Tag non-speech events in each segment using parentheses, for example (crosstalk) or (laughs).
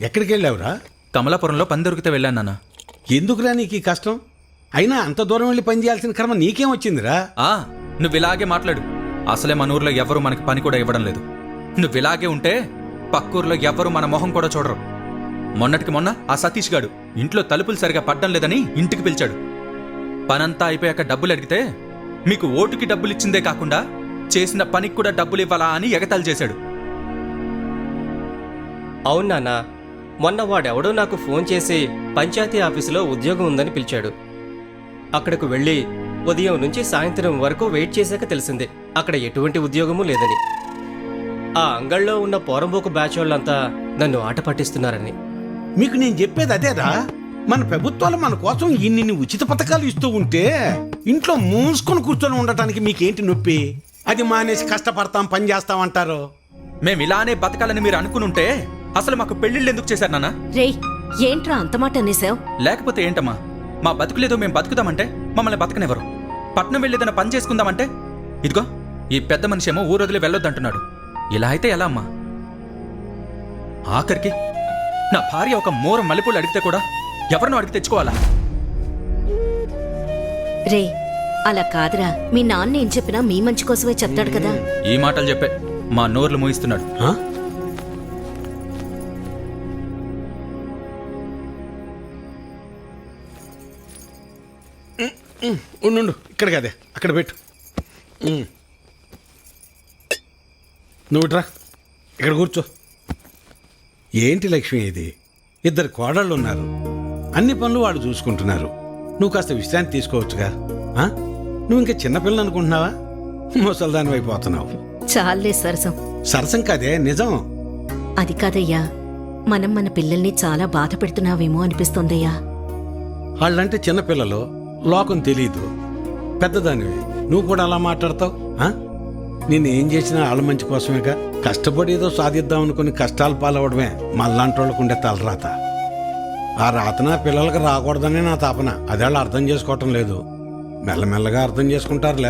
ఎక్కడికి వెళ్ళావురా కమలాపురంలో పని దొరికితే వెళ్ళాను నాన్న. ఎందుకురా నీకు ఈ కష్టం? అయినా అంత దూరం వెళ్ళి పని చేయాల్సిన కర్మ నీకేం వచ్చిందిరా? ఆ నువ్వు ఇలాగే మాట్లాడు. అసలే మన ఊర్లో ఎవరు మనకి పని కూడా ఇవ్వడం లేదు. నువ్వు ఇలాగే ఉంటే పక్కూర్లో ఎవరు మన మొహం కూడా చూడరు. మొన్నటికి మొన్న ఆ సతీష్ గాడు ఇంట్లో తలుపులు సరిగా పడ్డం లేదని ఇంటికి పిలిచాడు. పనంతా అయిపోయాక డబ్బులు అడిగితే మీకు ఓటుకి డబ్బులు ఇచ్చిందే కాకుండా చేసిన పనికి కూడా డబ్బులు ఇవ్వాలా? అని ఎగతాళి చేశాడు. అవును నాన్న. మొన్న వాడెవడో నాకు ఫోన్ చేసి పంచాయతీ ఆఫీసులో ఉద్యోగం ఉందని పిలిచాడు. అక్కడకు వెళ్ళి ఉదయం నుంచి సాయంత్రం వరకు వెయిట్ చేశాక తెలిసింది అక్కడ ఎటువంటి ఉద్యోగమూ లేదని. ఆ అంగళ్ళలో ఉన్న పోరంబోకు బ్యాచ్ వాళ్ళంతా నన్ను ఆట పట్టిస్తున్నారని. మీకు నేను చెప్పేది అదేరా? మన ప్రభుత్వాలు మన కోసం ఇన్ని ఉచిత పథకాలు ఇస్తూ ఉంటే ఇంట్లో మూసుకొని కూర్చొని ఉండటానికి మీకేంటి నొప్పి? అది మానేసి కష్టపడతాం పని చేస్తాం అంటారు. మేము ఇలానే బతకాలని మీరు అనుకునుంటే అసలు మాకు పెళ్ళిళ్ళు ఎందుకు చేశారు నాన్న? రేయ్ ఏంట్రా అంత మాట అనేసావు? లేకపోతే ఏంటమ్మా? మా బతుకులేదో మేము బతుకుదామంటే మమ్మల్ని బతకనివ్వరు. పట్నం వెళ్ళేదన్న పని చేసుకుందామంటే? ఇదిగో ఈ పెద్ద మనిషి ఏమో ఊరొదిలి వెళ్ళొద్దంటున్నాడు. ఇలా అయితే ఎలా అమ్మా? ఆఖరికి నా భార్య ఒక మూర మల్లెపూలు అడిగితే కూడా ఎవరినో అడిగి తెచ్చుకోవాలా? రే అలా కాదురా. మీ నాన్న ఏం చెప్పినా మీ మంచి కోసమే చెప్తాడు కదా. ఈ మాటలు చెప్పే మా నోర్లు మూయిస్తున్నాడు. ఉండు. ఇక్కడ కదే అక్కడ పెట్టు. ఉమ్. నువ్వు ఇట్రా ఇక్కడ కూర్చో. ఏంటి లక్ష్మి ఇది? ఇద్దరు కోడళ్ళు ఉన్నారు. అన్ని పనులు వాళ్ళు చూసుకుంటున్నారు. నువ్వు కాస్త విశ్రాంతి తీసుకోవచ్చుగా? నువ్వు ఇంకా చిన్నపిల్లలు అనుకుంటున్నావా? ముసల్దాని అయిపోతున్నావు చాలే సరసం. సరసం కాదే నిజం. అది కాదయ్యా. మనం మన పిల్లల్ని చాలా బాధ పెడుతున్నావేమో అనిపిస్తోందయ్యా. వాళ్ళంటే చిన్నపిల్లలు లోకం తెలీదు. పెద్దదానివి. నువ్వు కూడా అలా మాట్లాడతావు? ఆ? నిన్ను ఏం చేసినా వాళ్ళ మంచి కోసమేగా? కష్టపడి ఏదో సాధిద్దాం అనుకుని కష్టాలు పాలవడమే మళ్ళాంటి వాళ్ళకు ఉండే తలరాత. ఆ రాతన పిల్లలకు రాకూడదని నా తాపన. అదే వాళ్ళు అర్థం చేసుకోవటం లేదు. మెల్లమెల్లగా అర్థం చేసుకుంటారులే.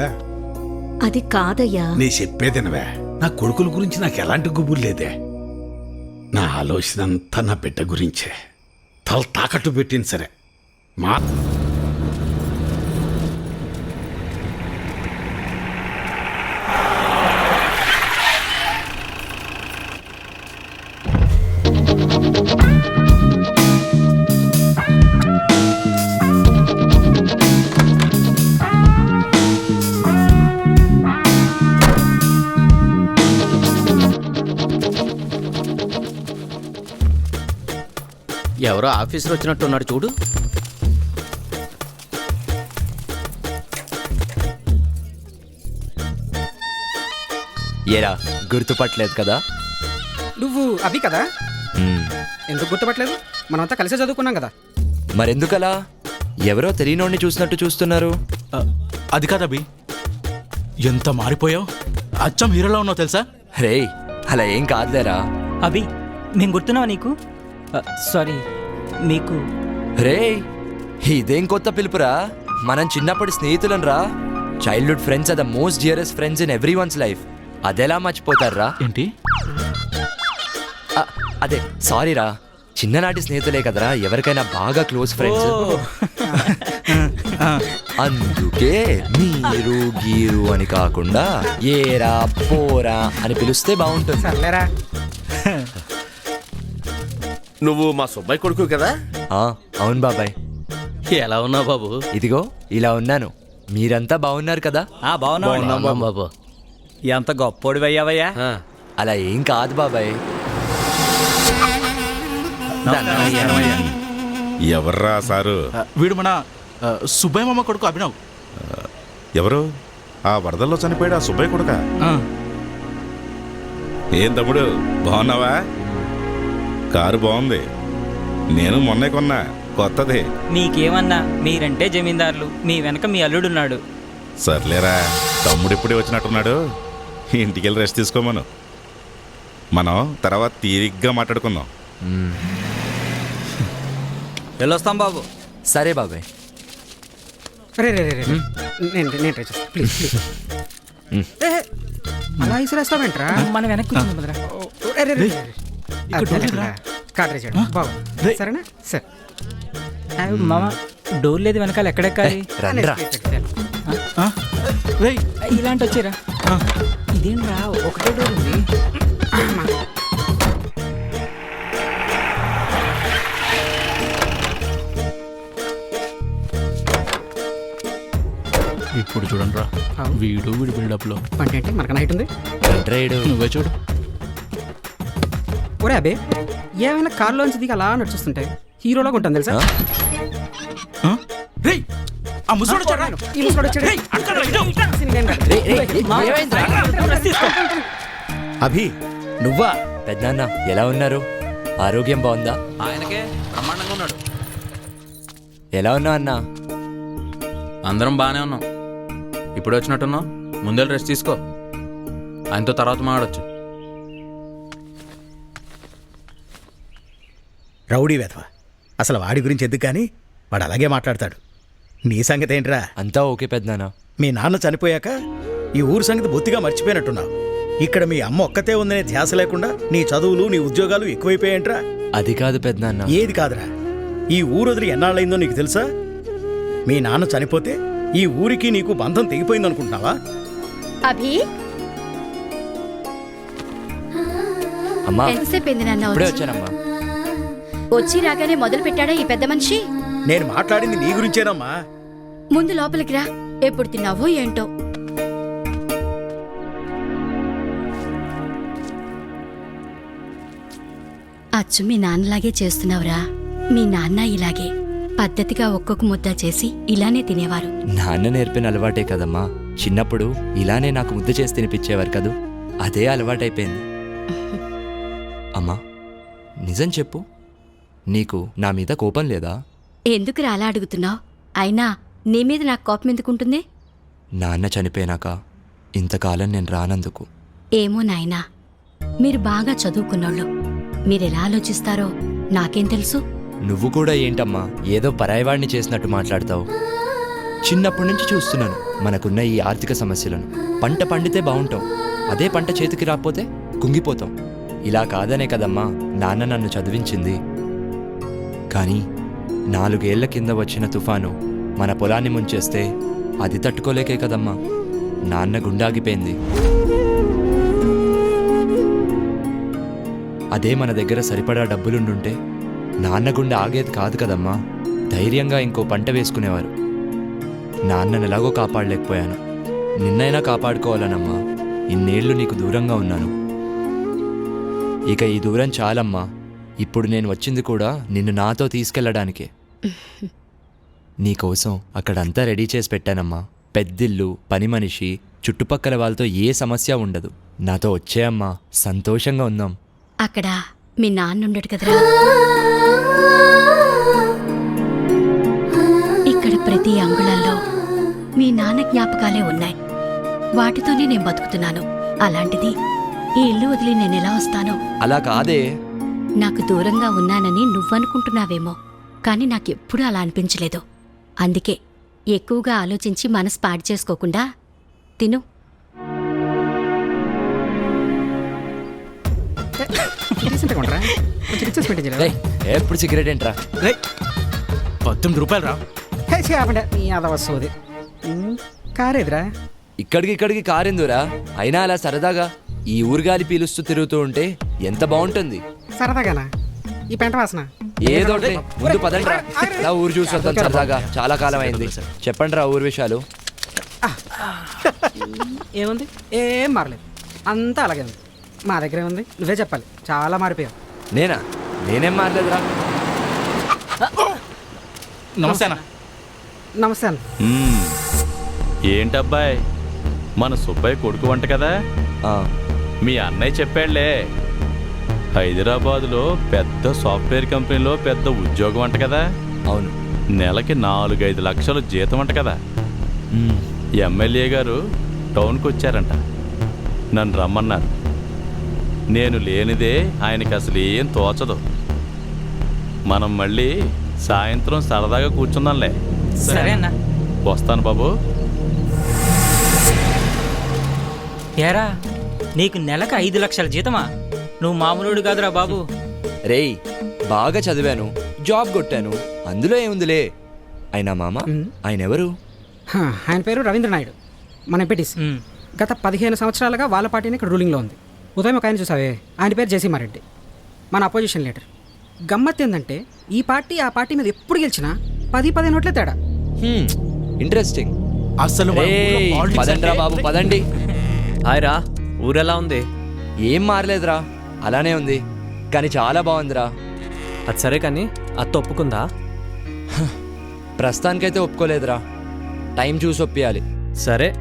అది కాదయ్యా. నీ చెప్పేదినవే. నా కొడుకుల గురించి నాకు ఎలాంటి గుబురు లేదే. నా ఆలోచన అంతా నా బిడ్డ గురించే. తల తాకట్టు పెట్టింది సరే. మా ఎవరో ఆఫీసర్ వచ్చినట్టు ఉన్నాడు చూడు. ఏరా గుర్తుపట్టలేదు కదా? నువ్వు అవి కదా? ఎందుకు గుర్తుపట్టలేదు? మనమంతా కలిసే చదువుకున్నాం కదా. మరెందుకలా? ఎవరో తెలియనోడిని చూసినట్టు చూస్తున్నారు. అది కాదభి ఎంత మారిపోయావు? అచ్చం హీరోలో ఉన్నావు తెలుసా? రేయ్ అలా ఏం కాదులేరా. అభి మేము గుర్తున్నావా నీకు? సారీ. మీకు రేయ్ ఇదేం కొత్త పిలుపురా? మనం చిన్నప్పటి స్నేహితులం రా. Childhood friends are the most dearest friends in every one's life అదెలా మర్చిపోతారా ఏంటి? అదే సారీ రా చిన్ననాటి స్నేహితులే కదరా ఎవరికైనా బాగా క్లోజ్ ఫ్రెండ్స్. అందుకే మీరు గీరు అని కాకుండా ఏరా పోరా అని పిలిస్తే బాగుంటుంది. నువ్వు మా సుబ్బయ్య కొడుకు కదా? ఆ, అవును బాబాయ్. ఎలా ఉన్నావు బాబు? ఇదిగో ఇలా ఉన్నాను. మీరంతా బాగున్నారు కదా? ఆ బాగున్నాం బాబు. ఎంత గొప్పోడు అయ్యావయ్యా ఆ, అలా ఏం కాదు బాబాయ్. ఎవర్రా సారు? వీడు మన ఆ, సుబ్బయ్య మామ కొడుకు అభినవ్. ఎవరు? ఆ వరదల్లో చనిపోయాడు ఆ సుబ్బయ్య కొడుక. ఆ, ఏం తమ్ముడు బాగున్నావా? కారు బాగుంది. నేను మొన్నే కొన్నా. కొత్తది. మీకేమన్నా? మీరంటే జమీందారులు. మీ వెనక మీ అల్లుడున్నాడు. సర్లేరా. తమ్ముడు ఇప్పుడే వచ్చినట్టున్నాడు. ఇంటికెళ్ళి రెస్ట్ తీసుకోమను. మనం తర్వాత తీరిగ్గా మాట్లాడుకుందాం. వెళ్ళొస్తాం బాబు. సరే బాబాయ్. రే రే రే రే. నేను నేను ట్రై చేస్తాను ప్లీజ్ ప్లీజ్. ఏ, ఏ, అలా ఇసిరేస్తావేంట్రా? మనం వెనక్కి కూర్చుందాం. ఓ, ఏ, రే, రే, రే, రే. చేయండి. సరేనా? సరే. మామ డోర్ లేదు వెనకాల ఎక్కడెక్కాలి రండ్రా ఆ? రేయ్. ఇలాంటి వచ్చారా. ఇదేంట్రా? ఒకటే డోర్ ఉంది. ఇప్పుడు చూడండి రా. వీడు వీడి బిల్డప్లో అంటే ఏంటి? మనకన్నా హైట్ ఉంది. నువ్వే చూడు. ఒరే అబే ఏమైనా కార్లోంచి దిగి అలా నడుచుస్తుంటే హీరోలాగా ఉంటుంది తెలుసా? ఆ? రేయ్ ఆ ముసలోడు చూడరా ఈ ముసలోడు వచ్చాడు. రేయ్, అక్కడ రా, ఇటు. సినిమా ఏం కాదు. రేయ్, రేయ్, రేయ్, ఏమైందిరా? అభి నువ్వా? పెద్దనాన్న ఎలా ఉన్నారు? ఆరోగ్యం బాగుందా? ఆయనకే బ్రహ్మాండంగా ఉన్నాడు. ఎలా ఉన్నావు అన్నా? అందరం బాగానే ఉన్నాం. ఇప్పుడు వచ్చినట్టున్నావు? ముందే రెస్ట్ తీసుకో. ఆయనతో తర్వాత మాట్లాడొచ్చు. రౌడీ వెధవ. అసలు వాడి గురించి ఎందుకు కానీ వాడు అలాగే మాట్లాడతాడు. నీ సంగతి ఏంట్రా? అంతా ఓకే పెద్దనాన్న. మీ నాన్న చనిపోయాక ఈ ఊరు సంగతి బొత్తిగా మర్చిపోయినట్టున్నావు. ఇక్కడ మీ అమ్మ ఒక్కతే ఉందనే ధ్యాస లేకుండా నీ చదువులు నీ ఉద్యోగాలు ఎక్కువైపోయాయంట్రా? అది కాదు పెద్దనాన్న. ఏది కాదురా? ఈ ఊరు వదిలి ఎన్నాళ్ళైందో నీకు తెలుసా? మీ నాన్న చనిపోతే ఈ ఊరికి నీకు బంధం తెగిపోయిందనుకుంటున్నావా? అభి? అమ్మా. ఎంతసేపు అయింది నాన్న ఇప్పుడే వచ్చి? వచ్చానమ్మా. వచ్చి రాగానే మొదలు పెట్టాడా ఈ పెద్ద మనిషి? నేను మాట్లాడింది నీ గురించేనమ్మా. ముందు లోపలికి రా. ఎప్పుడు తిన్నావో ఏంటో. అచ్చు మీ నాన్నలాగే చేస్తున్నావురా. మీ నాన్న ఇలాగే. పద్ధతిగా ఒక్కొక్క ముద్ద చేసి ఇలానే తినేవారు. నాన్న నేర్పిన అలవాటే కదమ్మా. చిన్నప్పుడు ఇలానే నాకు ముద్ద చేసి తినిపించేవారు కదూ. అదే అలవాటైపోయింది. అమ్మా నిజం చెప్పు. నీకు నా మీద కోపం లేదా? ఎందుకు అలా అడుగుతున్నావు? అయినా నీ మీద నాకు కోపం ఎందుకుంటుంది? నాన్న చనిపోయినాక ఇంతకాలం నేను రానందుకు. ఏమో నాయనా మీరు బాగా చదువుకున్నోళ్ళు. మీరెలా ఆలోచిస్తారో నాకేం తెలుసు? నువ్వు కూడా ఏంటమ్మా ఏదో పరాయవాడిని చేసినట్టు మాట్లాడతావు? చిన్నప్పటి నుంచి చూస్తున్నాను మనకున్న ఈ ఆర్థిక సమస్యలను. పంట పండితే బాగుంటాం అదే పంట చేతికి రాకపోతే కుంగిపోతాం. ఇలా కాదనే కదమ్మా నాన్న నన్ను చదివించింది. కానీ నాలుగేళ్ళ కింద వచ్చిన తుఫాను మన పొలాన్ని ముంచేస్తే అది తట్టుకోలేకే కదమ్మా. నాన్న గుండాగిపోయింది. అదే మన దగ్గర సరిపడా డబ్బులుండుంటే నాన్న గుండె ఆగేది కాదు కదమ్మా. ధైర్యంగా ఇంకో పంట వేసుకునేవారు. నాన్నను ఎలాగో కాపాడలేకపోయాను. నిన్నైనా కాపాడుకోవాలనమ్మా. ఇన్నేళ్ళు నీకు దూరంగా ఉన్నాను. ఇక ఈ దూరం చాలమ్మా. ఇప్పుడు నేను వచ్చింది కూడా నిన్ను నాతో తీసుకెళ్ళడానికే. (laughs) నీకోసం అక్కడంతా రెడీ చేసి పెట్టానమ్మా. పెద్దిల్లు పని మనిషి చుట్టుపక్కల వాళ్ళతో ఏ సమస్య ఉండదు. నాతో వచ్చేయమ్మా సంతోషంగా ఉందాం. అక్కడ మీ నాన్న ఉండడు కదరా. ఇక్కడ ప్రతి అంగుళంలో మీ నాన్న జ్ఞాపకాలే ఉన్నాయి. వాటితోనే నేను బతుకుతున్నాను. అలాంటిది ఈ ఇల్లు వదిలి నేను ఎలా వస్తాను? అలా కాదే. నాకు దూరంగా ఉన్నానని నువ్వనుకుంటున్నావేమో కానీ నాకెప్పుడూ అలా అనిపించలేదు. అందుకే ఎక్కువగా ఆలోచించి మనసు పాడు చేసుకోకుండా తిను. ఎప్పుడు సిగరెట్ ఏంట్రా? పద్దెనిమిది రూపాయలు రా చేపండి నీ అదవ సోది. ఉమ్, కారేదిరా? ఇక్కడికి ఇక్కడికి కారిందురా అయినా అలా సరదాగా ఈ ఊరుగాలి పీలుస్తూ తిరుగుతూ ఉంటే ఎంత బాగుంటుంది? సరదాగానా ఈ పెంట వాసన? ఏదో. ముందు పదండ్రా నా ఊరు చూసి వద్దాం సరదాగా. చాలా కాలం అయింది చెప్పండి రా ఊరు విషయాలు. ఏముంది? ఏం మారలేదు. అంతా అలాగే ఉంది. మా దగ్గరే ఉంది. నువ్వే చెప్పాలి. చాలా మారిపోయావు. నేనా? నేనేం మారలేదురా. నమస్తే అన్న. నమస్తే అన్న ఏంటబ్బాయ్? మన సుబ్బయ్య కొడుకు వంట కదా? ఆ, మీ అన్నయ్య చెప్పాడులే. హైదరాబాదులో పెద్ద సాఫ్ట్వేర్ కంపెనీలో పెద్ద ఉద్యోగం అంట కదా? అవును. నెలకి నాలుగైదు లక్షలు జీతం అంట కదా? మ్మ్. ఎమ్మెల్యే గారు టౌన్కి వచ్చారంట. నన్ను రమ్మన్నారు. నేను లేనిదే ఆయనకి అసలు ఏం తోచదు. మనం మళ్ళీ సాయంత్రం సరదాగా కూర్చుందాంలే. సరే అన్న. వస్తాను బాబు. ఏరా నీకు నెలకు ఐదు లక్షల జీతమా? నువ్వు మామూలుడు కాదురా బాబు. రేయ్ బాగా చదివాను జాబ్ కొట్టాను అందులో ఏముందిలే. అయినా మామ ఆయన ఎవరు హా, ఆయన పేరు రవీంద్ర నాయుడు మన ఎంపీటీసీ. గత పదిహేను సంవత్సరాలుగా వాళ్ళ పార్టీని ఇక్కడ రూలింగ్లో ఉంది. ఉదయం ఒక ఆయన చూసావే? ఆయన పేరు జయసింహారెడ్డి మన అపోజిషన్ లీడర్. గమ్మత్ ఏంటంటే ఈ పార్టీ ఆ పార్టీ మీద ఎప్పుడు గెలిచినా పది పది నోట్లే తేడా. హ్మ్, ఇంట్రెస్టింగ్ అసలు పదండ్రా అంటే- బాబు పదండి. హాయ్ రా ఊరెలా ఉంది? ఏం మారలేదురా. అలానే ఉంది. కానీ చాలా బాగుందిరా. అది సరే కానీ అత్త ఒప్పుకుందా ప్రస్తుతానికైతే ఒప్పుకోలేదురా. టైం చూసి ఒప్పియాలి. సరే.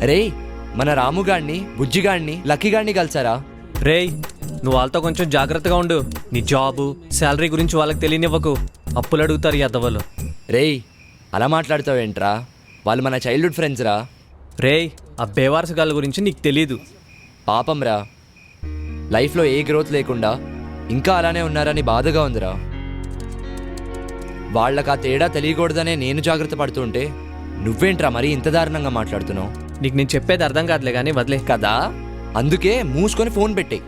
రేయ్ మన రాముగాడిని బుజ్జిగాడిని లక్కీగాడిని కలిసారా? రేయ్ నువ్వు వాళ్ళతో కొంచెం జాగ్రత్తగా ఉండు. నీ జాబు శాలరీ గురించి వాళ్ళకి తెలియనివ్వకు. అప్పులు అడుగుతారు ఈ అద్దవలు. రేయ్ అలా మాట్లాడతావేంట్రా? వాళ్ళు మన చైల్డ్హుడ్ ఫ్రెండ్స్ రా. రేయ్ ఆ బేవారసగాళ్ళ గురించి నీకు తెలీదు. పాపం రా. లైఫ్లో ఏ గ్రోత్ లేకుండా ఇంకా అలానే ఉన్నారని బాధగా ఉందిరా. వాళ్ళకి ఆ తేడా తెలియకూడదనే నేను జాగ్రత్త పడుతుంటే నువ్వేంట్రా మరీ ఇంత దారుణంగా మాట్లాడుతున్నావు? నీకు నేను చెప్పేది అర్థం కాదులే కానీ వదిలే. కదా? అందుకే మూసుకొని ఫోన్ పెట్టే.